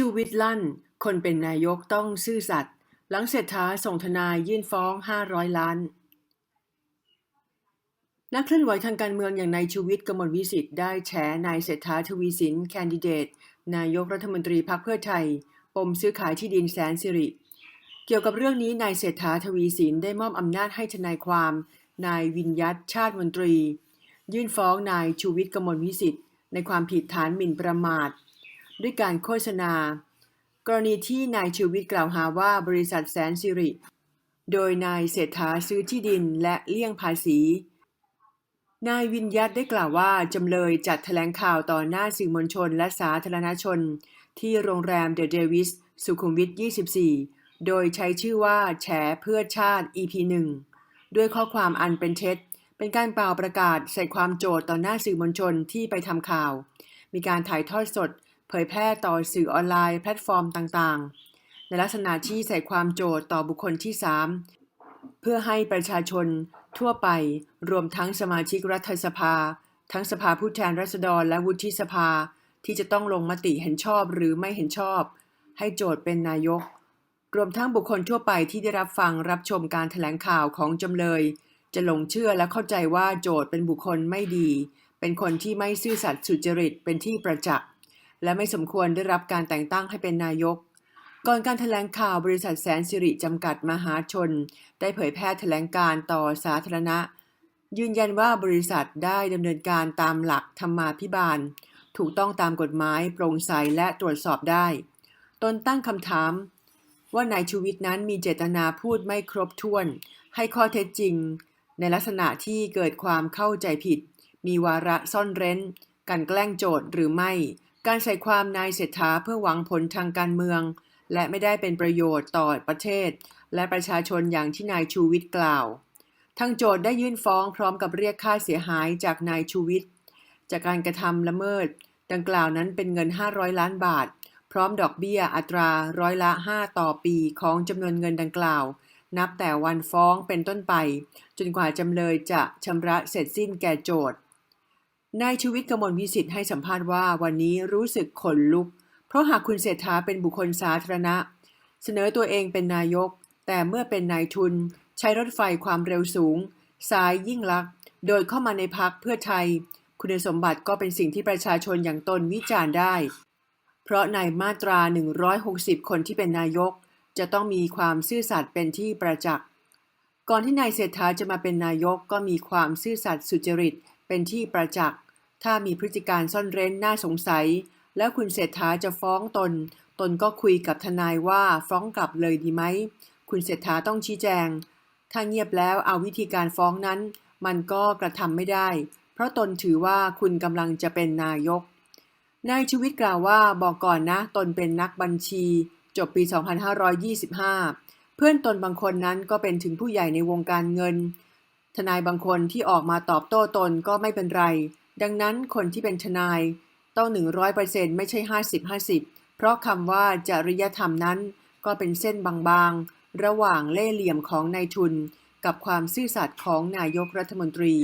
ชูวิทย์ลั่น คนเป็นนายกต้องซื่อสัตย์หลังเศรษฐาส่งทนายยื่นฟ้อง 500 ล้าน นักเคลื่อนไหวทางการเมืองอย่างนายชูวิทย์กมลวิสิทธิ์ได้แฉนายเศรษฐาทวีสินแคนดิเดต นายกรัฐมนตรีพรรคเพื่อไทย ปมซื้อขายที่ดินแสนสิริ เกี่ยวกับเรื่องนี้นายเศรษฐาทวีสินได้มอบอำนาจให้ทนายความ นายวินยัตชาติมนตรี ยื่นฟ้องนายชูวิทย์กมลวิสิทธิ์ในความผิดฐานหมิ่นประมาท ด้วยการโฆษณา กรณีที่นายชูวิทย์กล่าวหาว่าบริษัทแสนสิริ โดยนายเศรษฐาซื้อที่ดินและเลี่ยงภาษี นายวินยัตได้กล่าวว่าจำเลยจัดแถลงข่าวต่อหน้าสื่อมวลชนและสาธารณชน ที่โรงแรมเดอะเดวิสสุขุมวิท 24 โดยใช้ชื่อว่าแฉเพื่อชาติ EP 1ด้วยข้อความอันเป็นเท็จ เป็นการเป่าประกาศใส่ความโจทย์ต่อหน้าสื่อมวลชนที่ไปทำข่าว มีการถ่ายทอดสด เผยแพร่ต่อสื่อออนไลน์แพลตฟอร์มต่างๆ ในลักษณะที่ใส่ความโจทย์ต่อบุคคลที่ 3 เพื่อให้ประชาชนทั่วไป รวมทั้งสมาชิกรัฐสภา ทั้งสภาผู้แทนราษฎรและวุฒิสภา ที่จะต้องลงมติเห็นชอบหรือไม่เห็นชอบ ให้โจทย์เป็นนายก รวมทั้งบุคคลทั่วไปที่ได้รับฟังรับชมการถแถลงข่าวของจำเลย จะหลงเชื่อและเข้าใจว่าโจทย์เป็นบุคคลไม่ดี เป็นคนที่ไม่ซื่อสัตย์สุจริตเป็นที่ประจักษ์ และไม่สมควรได้รับการแต่งตั้งให้เป็นนายก ก่อนการถแถลงข่าวบริษัทแสนสิริจำกัดมหาชน ได้เผยแพร่แถลงการต่อสาธารณะ ยืนยันว่าบริษัทได้ดำเนินการตามหลักธรรมาภิบาล ถูกต้องตามกฎหมายโปร่งใสและตรวจสอบได้ ตนตั้งคำถามว่านายชูวิทย์นั้นมีเจตนาพูดไม่ครบถ้วน ให้ข้อเท็จจริง ในลักษณะที่เกิดความเข้าใจผิด มีวาระซ่อนเร้นการแกล้งโจทย์หรือไม่ การใส่ความนายเศรษฐาเพื่อหวังผลทางการเมือง และไม่ได้เป็นประโยชน์ต่อประเทศ และประชาชนอย่างที่นายชูวิทย์กล่าว ทางโจทย์ได้ยื่นฟ้องพร้อมกับเรียกค่าเสียหายจากนายชูวิทย์จากการกระทำละเมิด ดังกล่าวนั้นเป็นเงิน 500 ล้านบาท พร้อมดอกเบี้ยอัตราร้อยละ 5 ต่อปีของจำนวนเงินดังกล่าว นับแต่วันฟ้องเป็นต้นไป จนกว่าจำเลยจะชำระเสร็จสิ้นแก่โจทย์ นายชูวิทย์กมลวิสิทธิ์ให้สัมภาษณ์ว่าวันนี้รู้สึกขนลุก เพราะหากคุณเศรษฐาเป็นบุคคลสาธารณะ เสนอตัวเองเป็นนายก แต่เมื่อเป็นนายทุน ใช้รถไฟความเร็วสูง สายยิ่งลักษณ์โดยเข้ามาในพักเพื่อไทย คุณสมบัติก็เป็นสิ่งที่ประชาชนอย่างตนวิจารณ์ได้ เพราะในมาตรา 160 คนที่เป็นนายก จะต้องมีความซื่อสัตย์เป็นที่ประจักษ์ก่อนที่นายเศรษฐาจะมาเป็นนายกก็มีความซื่อสัตย์สุจริตเป็นที่ประจักษ์ ถ้ามีพฤติการซ่อนเร้นน่าสงสัย แล้วคุณเศรษฐาจะฟ้องตน ตนก็คุยกับทนายว่าฟ้องกลับเลยดีไหม คุณเศรษฐาต้องชี้แจง ถ้าเงียบแล้วเอาวิธีการฟ้องนั้น มันก็กระทำไม่ได้ เพราะตนถือว่าคุณกำลังจะเป็นนายก นายชูวิทย์กล่าวว่าบอกก่อนนะ ตนเป็นนักบัญชี จบปี 2525 เพื่อนตนบางคนนั้นก็เป็นถึงผู้ใหญ่ในวงการเงิน ทนายบางคนที่ออกมาตอบโต้ตนก็ไม่เป็นไร ดังนั้นคนที่เป็นทนายต้อง 100%ไม่ใช่ 50-50 เพราะคำว่าจริยธรรมนั้น ก็เป็นเส้นบางๆ ระหว่างเล่ห์เหลี่ยมของนายทุน กับความซื่อสัตย์ของนายกรัฐมนตรี